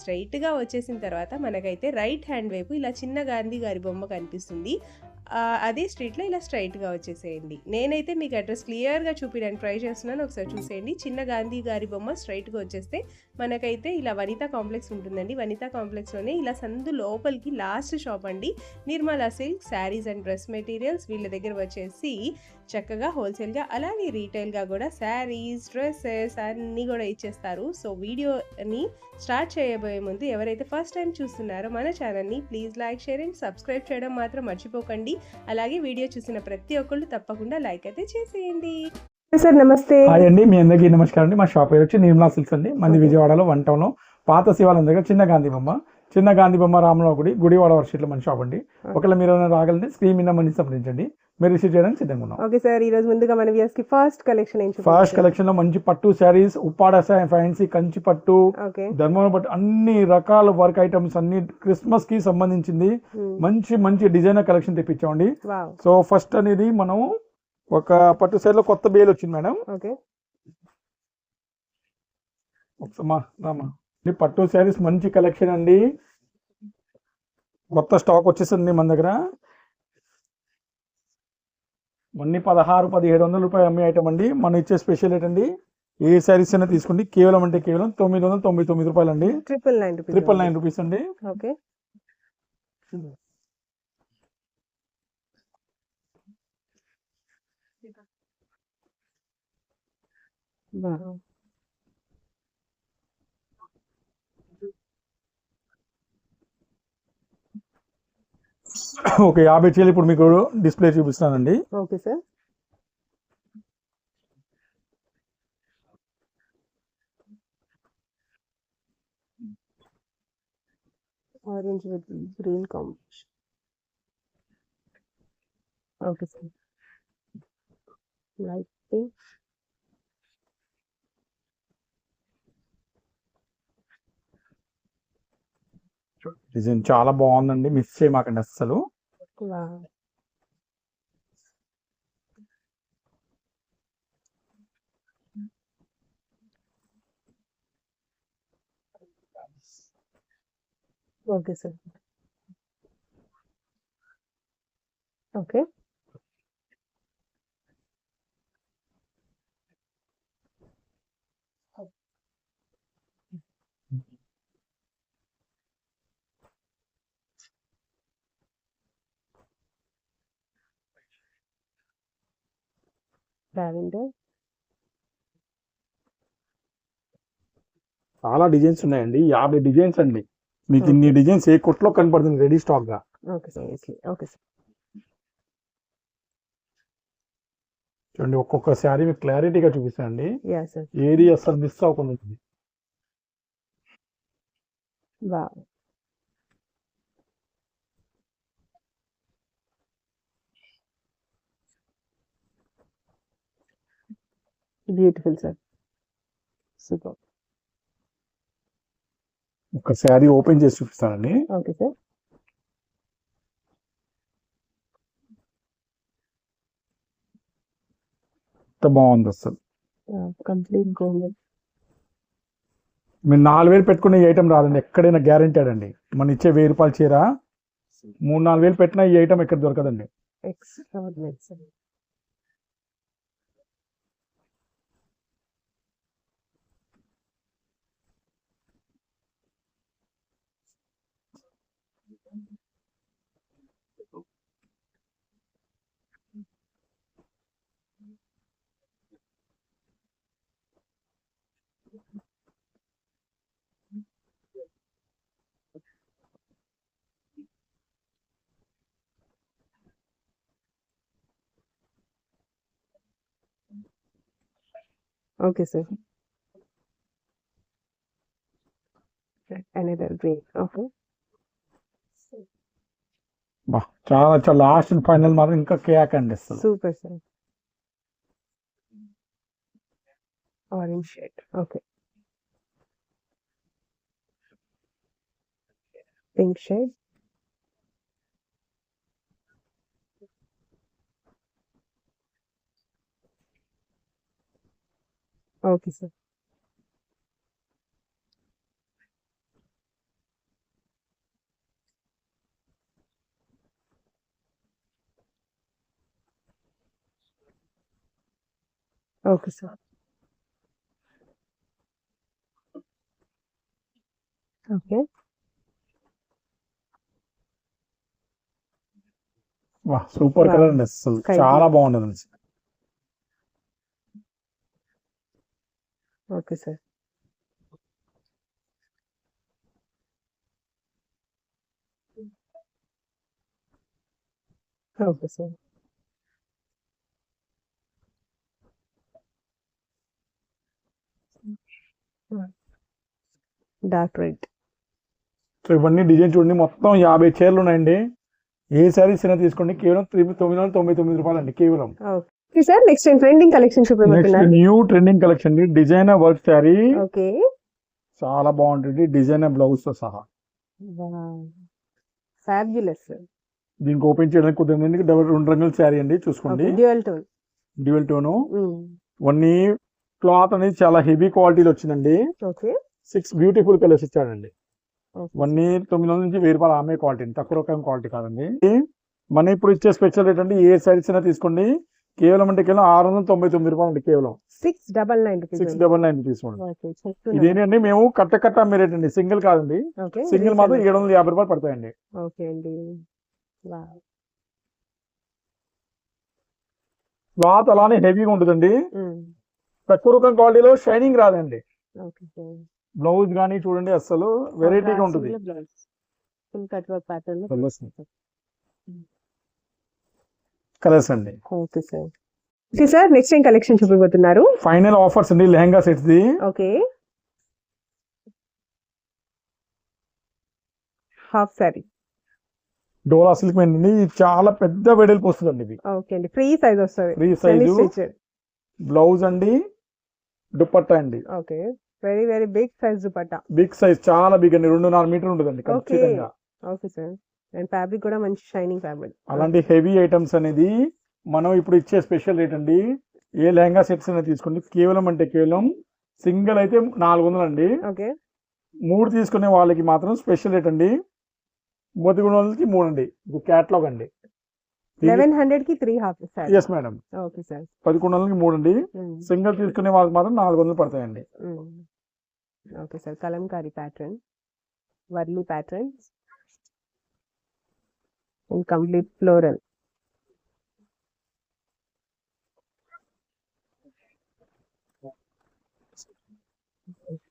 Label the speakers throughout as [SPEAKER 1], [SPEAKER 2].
[SPEAKER 1] స్ట్రైట్గా వచ్చేసిన తర్వాత మనకైతే రైట్ హ్యాండ్ వైపు ఇలా చిన్న గాంధీ గారి బొమ్మ కనిపిస్తుంది. అదే స్ట్రీట్లో ఇలా స్ట్రైట్గా వచ్చేసేయండి. నేనైతే మీకు అడ్రస్ క్లియర్గా చూపించడానికి ట్రై చేస్తున్నాను. ఒకసారి చూసేయండి. చిన్న గాంధీ గారి బొమ్మ స్ట్రైట్గా వచ్చేస్తే మనకైతే ఇలా వనితా కాంప్లెక్స్ ఉంటుందండి. వనితా కాంప్లెక్స్లోనే ఇలా సందు లోపలికి లాస్ట్ షాప్ అండి. Nirmala silk saris and dress materials వీళ్ళ దగ్గర వచ్చేసి చక్కగా హోల్సేల్గా అలాగే రీటైల్గా కూడా శారీస్ డ్రెస్సెస్ అన్నీ కూడా ఇచ్చేస్తారు. సో వీడియోని స్టార్ట్ చేయబోయే ముందు ఎవరైతే ఫస్ట్ టైం చూస్తున్నారో మన ఛానల్ని please like share and subscribe చేయడం మాత్రం మర్చిపోకండి. అలాగే వీడియో చూసిన ప్రతి ఒక్కళ్ళు తప్పకుండా లైక్ అయితే చేసేయండి. సార్ నమస్తే.
[SPEAKER 2] అండి మీ అందరికీ నమస్కారం అండి. మా షాప్ పేరు వచ్చి నిర్మలా సిల్క్స్ అండి. మంది విజయవాడలో వన్ టౌన్లో పాత శివాలయం దగ్గర చిన్న గాంధీ బొమ్మ చిన్న గాంధీ బొమ్మ రామరావు గుడి గుడివాడ వర్షిట్లో మన షాప్ అండి. ఒకవేళ మీరు ఏమైనా రాగలంటే స్క్రీన్ మీద మనీ సంప్రదించండి. మీరు రిసీవ్ చేయడానికి సిద్ధంగా ఉన్నాం.
[SPEAKER 1] ఓకే సార్ ఈ రోజు ముందుగా మన వ్యూస్కి ఫస్ట్ కలెక్షన్ ఏం
[SPEAKER 2] ఫస్ట్ కలెక్షన్లో మంచి పట్టు శారీస్ ఉప్పాడ ఫ్యాన్సీ కంచి పట్టు
[SPEAKER 1] ఓకే.
[SPEAKER 2] ధర్మవరం పట్టు అన్ని రకాల వర్క్ ఐటమ్స్ అన్ని క్రిస్మస్కి సంబంధించింది. మంచి మంచి డిజైనర్ కలెక్షన్ తెప్పించామండి. సో ఫస్ట్ అనేది మనం ఒక పట్టు సైడ్లో కొత్త బేల్ వచ్చింది మేడం
[SPEAKER 1] ఓకే.
[SPEAKER 2] ఒకసారి రామా. ఇది పట్టు శారీస్ మంచి కలెక్షన్ అండి. కొత్త స్టాక్ వచ్చేసింది మన దగ్గర. అన్ని పదహారు పదిహేడు వందల రూపాయలు అమ్మే ఐటమ్ అండి. మనం ఇచ్చే స్పెషల్ ఏంటండి? ఏ శారీస్ అయినా తీసుకోండి. కేవలం అంటే కేవలం తొమ్మిది వందల తొంభై తొమ్మిది రూపాయలు అండి.
[SPEAKER 1] Triple nine
[SPEAKER 2] triple nine rupees అండి.
[SPEAKER 1] ఓకే
[SPEAKER 2] ఒక యాభై చీరలు ఇప్పుడు మీకు డిస్ప్లే చూపిస్తానండి
[SPEAKER 1] okay sir. Orange with green combination. Okay sir. Light pink
[SPEAKER 2] design చాలా బాగుందండి. మిస్ చేయమాకండి అస్సలు.
[SPEAKER 1] Okay sir. ఓకే. లావెండర్
[SPEAKER 2] చాలా డిజైన్స్ ఉన్నాయండి. యాభై డిజైన్స్ అండి. మీకు ఇన్ని డిజైన్స్ ఏ కొట్లో కనపడుతుంది రెడీ స్టాక్గా
[SPEAKER 1] ఓకే సార్ ఓకే సార్.
[SPEAKER 2] చూడండి ఒక్కొక్క శారీ మీకు క్లారిటీగా చూపిస్తానండి. ఏది అసలు మిస్ అవ్వకుండా ఉంటుంది.
[SPEAKER 1] బ్యూటిఫుల్ సార్ సూపర్
[SPEAKER 2] ఒక శారీ ఓపెన్ చేసి చూపిస్తానండి.
[SPEAKER 1] ఓకే సార్
[SPEAKER 2] ఎంత బాగుంది అసలు.
[SPEAKER 1] కంప్లీట్ గోల్డ్
[SPEAKER 2] మీరు నాలుగు వేలు పెట్టుకునే ఈ ఐటమ్ రాదండి ఎక్కడైనా గ్యారెంటెడ్ అండి. మన ఇచ్చే వెయ్యి రూపాయల చీర మూడు నాలుగు వేలు పెట్టినా ఈ ఐటమ్ ఎక్కడ దొరకదండి.
[SPEAKER 1] Extraordinary Okay, sir. Another green. Okay.
[SPEAKER 2] చాలా చాలా లాస్ట్ ఫైనల్ మాత్రం ఇంకా కేక్ అండి అసలు
[SPEAKER 1] super sir orange shade okay pink shade okay sir okay sir okay
[SPEAKER 2] వా సూపర్
[SPEAKER 1] Wow.
[SPEAKER 2] కలర్ అండి అసలు
[SPEAKER 1] Sky
[SPEAKER 2] చాలా బాగుండదు
[SPEAKER 1] okay sir okay sir dark red
[SPEAKER 2] so ఇవన్నీ డిజైన్ చూడండి. మొత్తం యాభై చీరలు ఉన్నాయండి. ఏ శారీస్ అయినా తీసుకోండి. కేవలం త్రీ తొమ్మిది వందల తొంభై తొమ్మిది రూపాయలు అండి కేవలం.
[SPEAKER 1] Okay sir next trending collection చూపించబోతున్నారు
[SPEAKER 2] new trending collection designer work sari
[SPEAKER 1] okay
[SPEAKER 2] చాలా బాగుంటుంది. డిజైనర్ బ్లౌజ్తో సహా.
[SPEAKER 1] ఫ్యాబ్యులస్
[SPEAKER 2] దీనికి ఓపెన్ చేయడానికి కుదిరింది డబుల్ రెండు రంగుల శారీ అండి చూసుకోండి.
[SPEAKER 1] డ్యూయల్ టోన్
[SPEAKER 2] డ్యూయల్ టోను ఇవన్నీ క్లాత్ అనేది చాలా హెవీ క్వాలిటీలో వచ్చిందండి.
[SPEAKER 1] ఓకే
[SPEAKER 2] సిక్స్ బ్యూటిఫుల్ కలర్స్ ఇచ్చాడండి. ఇవన్నీ తొమ్మిది వందల నుంచి వెయ్యి రూపాయలు ఆమె క్వాలిటీ తక్కువ రకం క్వాలిటీ కాదండి. మన ఇప్పుడు ఇచ్చే స్పెషల్ రేట్ అండి. ఏ శారీస్ అయినా తీసుకోండి. కేవలం అంటే కేవలం ఆరు వందల తొంభై తొమ్మిది రూపాయలు అండి కేవలం
[SPEAKER 1] six double nine
[SPEAKER 2] six double nine
[SPEAKER 1] okay
[SPEAKER 2] ఇదేంటండి మేము కట్ట కట్ట అమ్మే రేట్ అండి. సింగిల్ కాదండి. సింగిల్ మాత్రం ఏడు వందల యాభై రూపాయలు పడతాయండి.
[SPEAKER 1] ఓకే అండి.
[SPEAKER 2] క్లాత్ అలానే హెవీగా ఉంటుందండి. తక్కువ రకం క్వాలిటీలో షైనింగ్ రాదండి. బ్లౌజ్ కానీ చూడండి అసలు వెరైటీగా ఉంటుంది
[SPEAKER 1] full cut work pattern
[SPEAKER 2] colours అండి.
[SPEAKER 1] Okay sir. Okay sir next ఏం కలెక్షన్ చూపిపోతున్నారు
[SPEAKER 2] ఫైనల్ ఆఫర్స్ అండి లెహంగా సెట్స్ ది.
[SPEAKER 1] ఓకే. హాఫ్ సారీ
[SPEAKER 2] డోలా సిల్క్ అండి ఇది చాలా పెద్ద వెడల్పు వస్తుందండి ఇది.
[SPEAKER 1] ఓకే అండి ఫ్రీ సైజ్ వస్తుంది.
[SPEAKER 2] ఫ్రీ సైజు బ్లౌజ్ అండి దుపట్టా అండి.
[SPEAKER 1] Okay very very big size dupatta.
[SPEAKER 2] Big size చాలా బిగ్ అండి రెండు నాలుగు మీటర్ ఉంటుందండి ఖచ్చితంగా.
[SPEAKER 1] Okay sir. అండ్ ఫ్యాబ్రిక్ కూడా మంచి షైనింగ్ ఫ్యాబ్రిక్.
[SPEAKER 2] అలాంటి హెవీ ఐటమ్స్ అనేది మనం ఇప్పుడు ఇచ్చే స్పెషల్ రేట్ అండి. ఏ లెహంగా సెట్స్ అయినా తీసుకోండి. కేవలం అంటే కేవలం సింగిల్ అయితే నాలుగు వందలు అండి.
[SPEAKER 1] ఓకే.
[SPEAKER 2] మూడు తీసుకునే వాళ్ళకి మాత్రం స్పెషల్ రేట్ అండి. మొదటి వాళ్ళకి మూడు అండి. ఇది క్యాట్లాగ్ అండి.
[SPEAKER 1] లెవెన్ హండ్రెడ్కి three half
[SPEAKER 2] yes madam
[SPEAKER 1] okay sir.
[SPEAKER 2] పదకొండు వందలకి మూడు అండి. సింగిల్ తీసుకునే వాళ్ళకి మాత్రం నాలుగు వందలు పడతాయండి.
[SPEAKER 1] Okay sir. Kalamkari pattern. Warli pattern and complete floral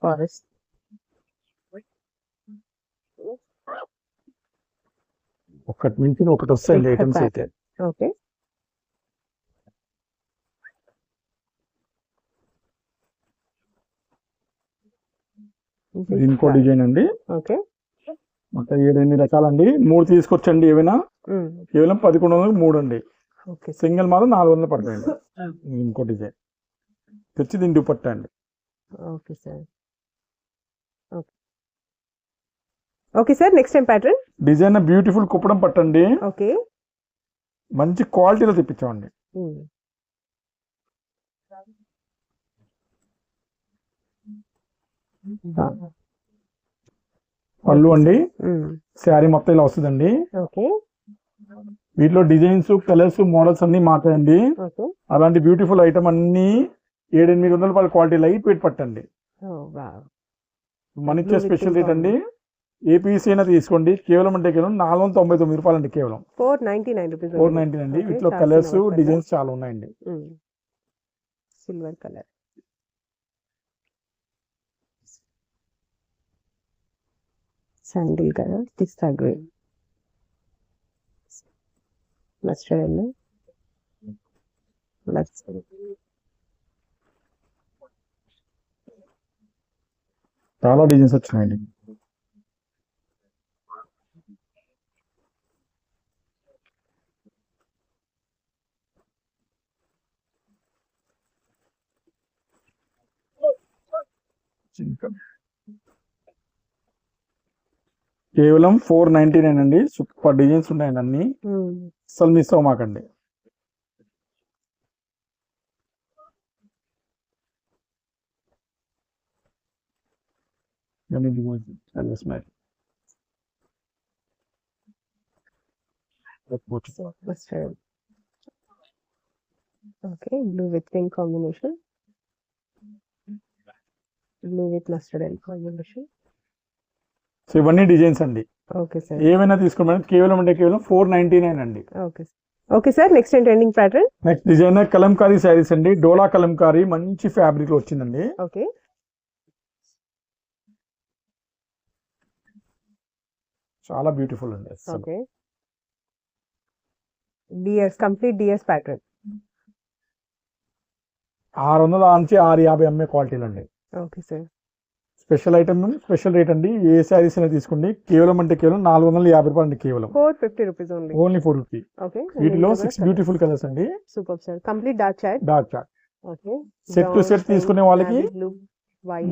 [SPEAKER 1] forest
[SPEAKER 2] ఒకటి మించి ఒకటి
[SPEAKER 1] Thick
[SPEAKER 2] ఐటమ్స్ అయితే.
[SPEAKER 1] ఓకే
[SPEAKER 2] ఇంకో డిజైన్ అండి.
[SPEAKER 1] ఓకే
[SPEAKER 2] మొత్తం ఏడు ఎనిమిది రకాలండి. మూడు తీసుకొచ్చండి ఏమైనా కేవలం పదకొండు వందలకి మూడు అండి.
[SPEAKER 1] ఓకే.
[SPEAKER 2] సింగిల్ మాత్రం నాలుగు వందలు పడతాయండి. ఇది ఇంకో డిజైన్ తెచ్చి దీని దుపట్టా అండి.
[SPEAKER 1] Okay sir. Okay. Okay sir next time pattern?
[SPEAKER 2] Design beautiful Kuppadam పట్టండి.
[SPEAKER 1] ఓకే.
[SPEAKER 2] మంచి క్వాలిటీలో తెప్పించామండి. పళ్ళు అండి. శారీ మొత్తం ఇలా వస్తుందండి. వీటిలో డిజైన్స్ కలర్స్ మోడల్స్ అన్ని మాట్లాడండి అలాంటి బ్యూటిఫుల్ ఐటమ్ అన్ని ఏడు ఎనిమిది వందల రూపాయల క్వాలిటీ లైట్ వెయిట్ పట్టండి. మన ఇచ్చే
[SPEAKER 1] Blue with
[SPEAKER 2] స్పెషల్ రేట్ అండి ఏ పీస్ అయినా తీసుకోండి. కేవలం అంటే కేవలం నాలుగు వందల తొంభై తొమ్మిది రూపాయలు అండి కేవలం.
[SPEAKER 1] Four ninety nine rupees
[SPEAKER 2] four nineteen అండి. వీటిలో కలర్స్ డిజైన్స్ చాలా ఉన్నాయండి.
[SPEAKER 1] Silver colour Sandulgarh disagree. Mustard and mustard.
[SPEAKER 2] చాలా డిజైన్స్ వచ్చినాయండి ఇంకా కేవలం ఫోర్ నైన్టీ నైన్ అండి. సూపర్ డిజైన్స్ ఉన్నాయండి అన్ని. అసలు miss అవ్వమాకండి
[SPEAKER 1] okay blue with pink combination blue with mustard and combination
[SPEAKER 2] so ఇవన్నీ డిజైన్స్ అండి.
[SPEAKER 1] Okay sir.
[SPEAKER 2] ఏమైనా తీసుకోండి కేవలం అంటే కేవలం ఫోర్ నైన్టీ నైన్ అండి.
[SPEAKER 1] Okay okay sir next trending pattern
[SPEAKER 2] next designer Kalamkari saris అండి. డోలా కలంకారీ మంచి ఫ్యాబ్రిక్లో వచ్చిందండి.
[SPEAKER 1] ఓకే.
[SPEAKER 2] చాలా బ్యూటిఫుల్ అండి
[SPEAKER 1] okay. DS complete DS pattern
[SPEAKER 2] ఆరు వందల నుంచి ఆరు యాభై అమ్మే క్వాలిటీలు అండి.
[SPEAKER 1] Okay sir.
[SPEAKER 2] Special item special rate అండి. ఏ శారీస్ అయినా తీసుకోండి. కేవలం అంటే కేవలం నాలుగు వందల యాభై రూపాయలు అండి కేవలం.
[SPEAKER 1] Four fifty rupees only
[SPEAKER 2] only four fifty
[SPEAKER 1] okay
[SPEAKER 2] వీటిలో సిక్స్ బ్యూటిఫుల్ కలర్స్ అండి.
[SPEAKER 1] సూపర్ సార్ కంప్లీట్ డార్క్ చాట్
[SPEAKER 2] డార్క్ చార్ట్
[SPEAKER 1] ఓకే
[SPEAKER 2] Set to set తీసుకునే వాళ్ళకి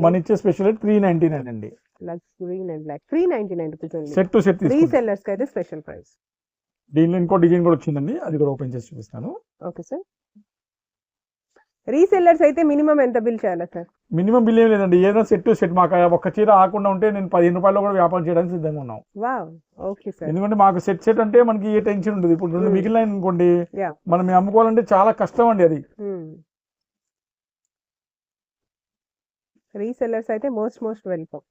[SPEAKER 2] మన ఇచ్చే special rate three ninety nine అండి.
[SPEAKER 1] Lux green and black three ninety nine rupees
[SPEAKER 2] set to set
[SPEAKER 1] రీసెల్లర్స్కి అయితే స్పెషల్ ప్రైస్
[SPEAKER 2] దీనిలో ఇంకో డిజైన్ కూడా వచ్చిందండి. అది కూడా ఓపెన్ చేసి చూపిస్తాను.
[SPEAKER 1] ఓకే సార్ రీసెల్లర్స్ అయితే మినిమం ఎంత బిల్ చేయాలా సార్?
[SPEAKER 2] మినిమం బిల్ ఏం లేదండి. ఏదైనా సెట్ సెట్. మాకు ఒక్క చీర ఆకుండా ఉంటే నేను పదిహేను రూపాయలు కూడా వ్యాపారం చేయడానికి సిద్ధంగా ఉన్నాం.
[SPEAKER 1] Okay sir.
[SPEAKER 2] ఎందుకంటే మాకు సెట్ సెట్ అంటే మనకి ఏ టెన్షన్ ఉండదు. ఇప్పుడు రెండు
[SPEAKER 1] Hmm.
[SPEAKER 2] మిగిలిన అనుకోండి. మనం అమ్ముకోవాలంటే చాలా కష్టం అండి అది.
[SPEAKER 1] రీసెల్లర్స్ అయితే మోస్ట్ మోస్ట్ వెల్కమ్.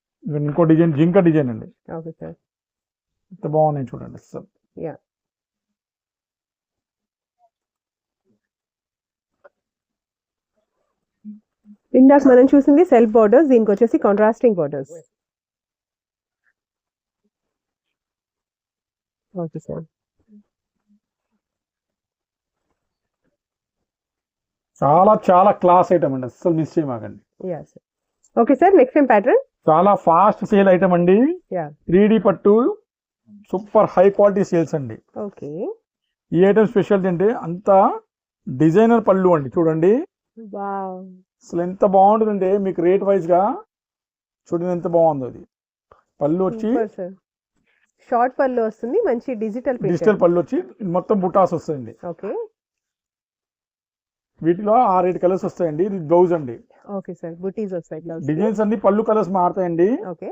[SPEAKER 2] ఇంకో డిజైన్ జింక డిజైన్ అండి.
[SPEAKER 1] Okay sir.
[SPEAKER 2] ఎంత బాగున్నాయి చూడండి అసలు
[SPEAKER 1] ఇందాక మనం చూసింది సెల్ఫ్ బోర్డర్స్ దీనికి వచ్చేసి కాంట్రాస్టింగ్ బోర్డర్స్ ఓకే సార్.
[SPEAKER 2] చాలా చాలా క్లాస్ ఐటమ్ అండి. అసలు మిస్ చేయమాకండి.
[SPEAKER 1] Okay sir next time pattern
[SPEAKER 2] చాలా ఫాస్ట్ సేల్ ఐటమ్ అండి. త్రీ డి పట్టు సూపర్ హై క్వాలిటీ సేల్స్ అండి.
[SPEAKER 1] ఓకే
[SPEAKER 2] ఈ ఐటమ్ స్పెషాలిటీ అంటే అంత డిజైనర్ పళ్ళు అండి. చూడండి. అసలు ఎంత బాగుంటుందంటే మీకు రేట్ వైజ్గా చూడండి ఎంత బాగుందో అది. పళ్ళు వచ్చి
[SPEAKER 1] షార్ట్ పళ్ళు వస్తుంది మంచి డిజిటల్
[SPEAKER 2] డిజిటల్ పళ్ళు వచ్చి మొత్తం బుటాస్ వస్తాయండి.
[SPEAKER 1] ఓకే.
[SPEAKER 2] వీటిలో ఆరు ఏడు కలర్స్ వస్తాయండి ఇది బ్లౌజ్ అండి.
[SPEAKER 1] ఓకే సార్ బుటీస్ వస్తాయి బ్లౌజ్
[SPEAKER 2] డిజైన్స్ అన్ని పళ్ళు కలర్స్ మారుతాయండి.
[SPEAKER 1] ఓకే.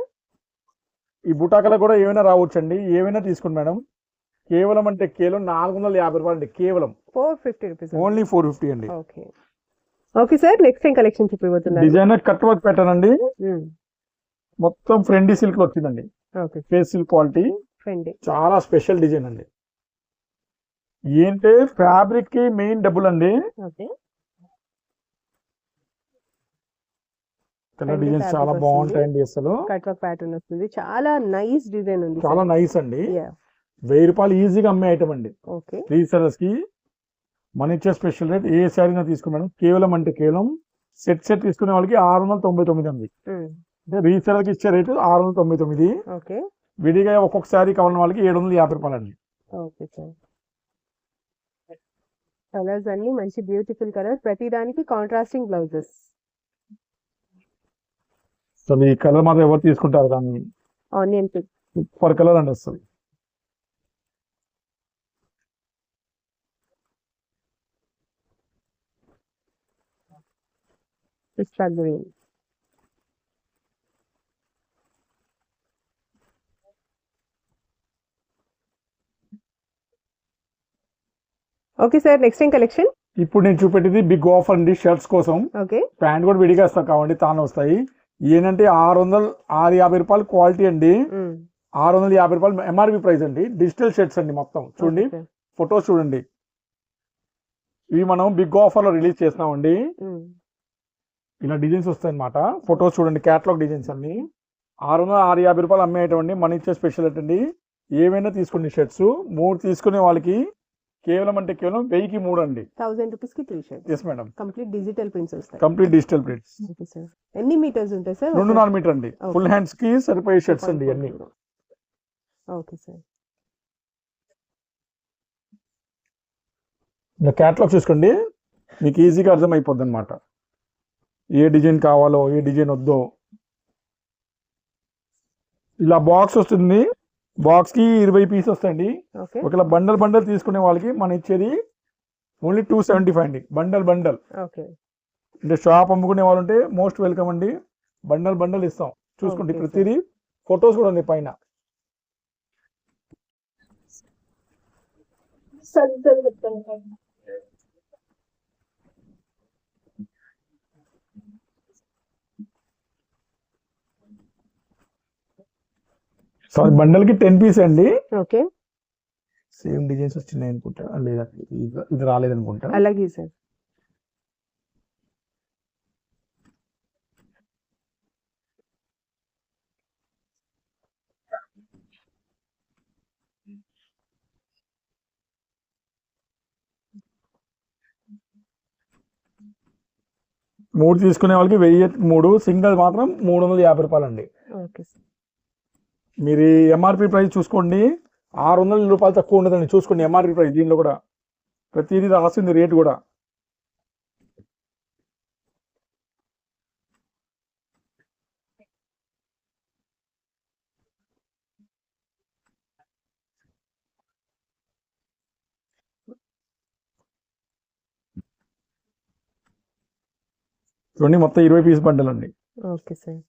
[SPEAKER 2] ఈ బుటా కలర్ కూడా ఏమైనా రావచ్చండి ఏమైనా తీసుకోండి మేడం. కేవలం అంటే కేవలం నాలుగు వందల యాభై రూపాయలు అండి కేవలం.
[SPEAKER 1] Four fifty rupees
[SPEAKER 2] only four fifty అండి.
[SPEAKER 1] Okay. Okay sir next time collection చూపిపోతున్నారు
[SPEAKER 2] designer cut work pattern అండి. మొత్తం ఫ్రెండీ సిల్క్ వచ్చిందండి.
[SPEAKER 1] ఓకే.
[SPEAKER 2] ఫేస్ సిల్క్ క్వాలిటీ
[SPEAKER 1] ఫ్రెండ్.
[SPEAKER 2] చాలా స్పెషల్ డిజైన్ అండి. ఏంటంటే ఫ్యాబ్రిక్కి మెయిన్ డబ్బులు అండి.
[SPEAKER 1] ఓకే.
[SPEAKER 2] కలర్
[SPEAKER 1] fabric
[SPEAKER 2] చాలా. బాగుంటాయండి అసలు.
[SPEAKER 1] కట్ వర్క్ ప్యాటర్న్ వస్తుంది. చాలా నైస్ డిజైన్ ఉంది
[SPEAKER 2] చాలా నైస్ అండి. వెయ్యి రూపాయలు ఈజీగా అమ్మే ఐటమ్ అండి.
[SPEAKER 1] ఓకే
[SPEAKER 2] రీసెలర్స్కి మన ఇచ్చే స్పెషల్ రేట్ ఏ శారీనా తీసుకున్నాను కేవలం అంటే కేవలం సెట్ సెట్ తీసుకునే వాళ్ళకి ఆరు వందల తొంభై తొమ్మిది అండి. అంటే రీసెలర్కి ఇచ్చే రేటు ఆరు వందల తొంభై తొమ్మిది.
[SPEAKER 1] ఓకే.
[SPEAKER 2] విడిగా ఒక్కొక్క శారీ కావాలని వాళ్ళకి ఏడు వందల యాభై రూపాయలు అండి.
[SPEAKER 1] Okay sir. కలర్స్ అన్ని మంచి బ్యూటిఫుల్ కలర్స్ ప్రతి దానికి కాంట్రాస్టింగ్ బ్లౌజెస్
[SPEAKER 2] అసలు ఈ కలర్ మాత్రం ఎవరు తీసుకుంటారు కానీ
[SPEAKER 1] ఆనియన్
[SPEAKER 2] సూపర్ కలర్ అండి అసలు.
[SPEAKER 1] పిస్తా green okay sir next time collection?
[SPEAKER 2] ఇప్పుడు నేను చూపెట్టేది బిగ్ ఆఫర్ అండి షర్ట్స్ కోసం.
[SPEAKER 1] ఓకే.
[SPEAKER 2] ప్యాంట్ కూడా విడిగా వస్తాం కావండి తాను వస్తాయి. ఏంటంటే ఆరు వందలు ఆరు యాభై రూపాయలు క్వాలిటీ అండి. ఆరు వందల యాభై రూపాయలు ఎంఆర్పి ప్రైస్ అండి. డిజిటల్ షర్ట్స్ అండి మొత్తం. చూడండి. ఫొటోస్ చూడండి. ఇవి మనం బిగ్ ఆఫర్లో రిలీజ్ చేస్తున్నామండి ఇలా డిజైన్స్ వస్తాయి అనమాట ఫొటోస్ చూడండి క్యాటలాగ్ డిజైన్స్ అన్ని. ఆరు వందల ఆరు యాభై రూపాయలు అమ్మేయటండి మన ఇచ్చే స్పెషల్ అండి ఏమైనా తీసుకోండి షర్ట్స్ మూడు తీసుకునే వాళ్ళకి కేవలం అంటే కేవలం వెయ్యికి మూడు అండి.
[SPEAKER 1] థౌసండ్ రూపీస్కి three shirt
[SPEAKER 2] yes madam
[SPEAKER 1] complete digital prints వస్తాయి.
[SPEAKER 2] కంప్లీట్ డిజిటల్ ప్రింట్స్
[SPEAKER 1] సార్ ఎన్ని మీటర్స్ ఉంటాయి సార్
[SPEAKER 2] రెండు నాలుగు మీటర్ అండి. ఫుల్ హ్యాండ్స్కి సరిపోయే షర్ట్స్ అండి అన్ని
[SPEAKER 1] ఓకే సార్
[SPEAKER 2] క్యాటలాగ్ చూసుకోండి మీకు ఈజీగా అర్థమైపోద్ది అనమాట ఏ డిజైన్ కావాలో ఏ డిజైన్ వద్దో. ఇలా బాక్స్ వస్తుంది. బాక్స్కి ఇరవై పీస్ వస్తాయండి.
[SPEAKER 1] ఓకే.
[SPEAKER 2] ఒకవేళ బండల్ బండల్ తీసుకునే వాళ్ళకి మనం ఇచ్చేది ఓన్లీ టూ సెవెంటీ ఫైవ్ అండి. Bundle bundle.
[SPEAKER 1] ఓకే.
[SPEAKER 2] అంటే షాప్ అమ్ముకునే వాళ్ళు ఉంటే మోస్ట్ వెల్కమ్ అండి. బండల్ బండల్ ఇస్తాం. చూసుకోండి. ప్రతిదీ. ఫొటోస్ కూడా ఉంది పైన. సో బండల్కి టెన్ పీస్ అండి.
[SPEAKER 1] ఓకే.
[SPEAKER 2] సేమ్ డిజైన్స్ వచ్చినాయి అనుకుంటా. లేదా ఇది- ఇది రాలేదనుకుంటా.
[SPEAKER 1] అలాగే సార్.
[SPEAKER 2] మూడు తీసుకునే వాళ్ళకి వెయ్యి మూడు సింగిల్ మాత్రం మూడు వందల యాభై రూపాయలు అండి
[SPEAKER 1] ఓకే సార్.
[SPEAKER 2] మీరు ఎంఆర్పి ప్రైస్ చూసుకోండి. ఆరు వందల రూపాయలు తక్కువ ఉండదండి. చూసుకోండి ఎంఆర్పి ప్రైస్ దీనిలో కూడా. ప్రతిదీ రాసింది రేటు కూడా. చూడండి మొత్తం ఇరవై పీస్ బండలు అండి
[SPEAKER 1] ఓకే సార్.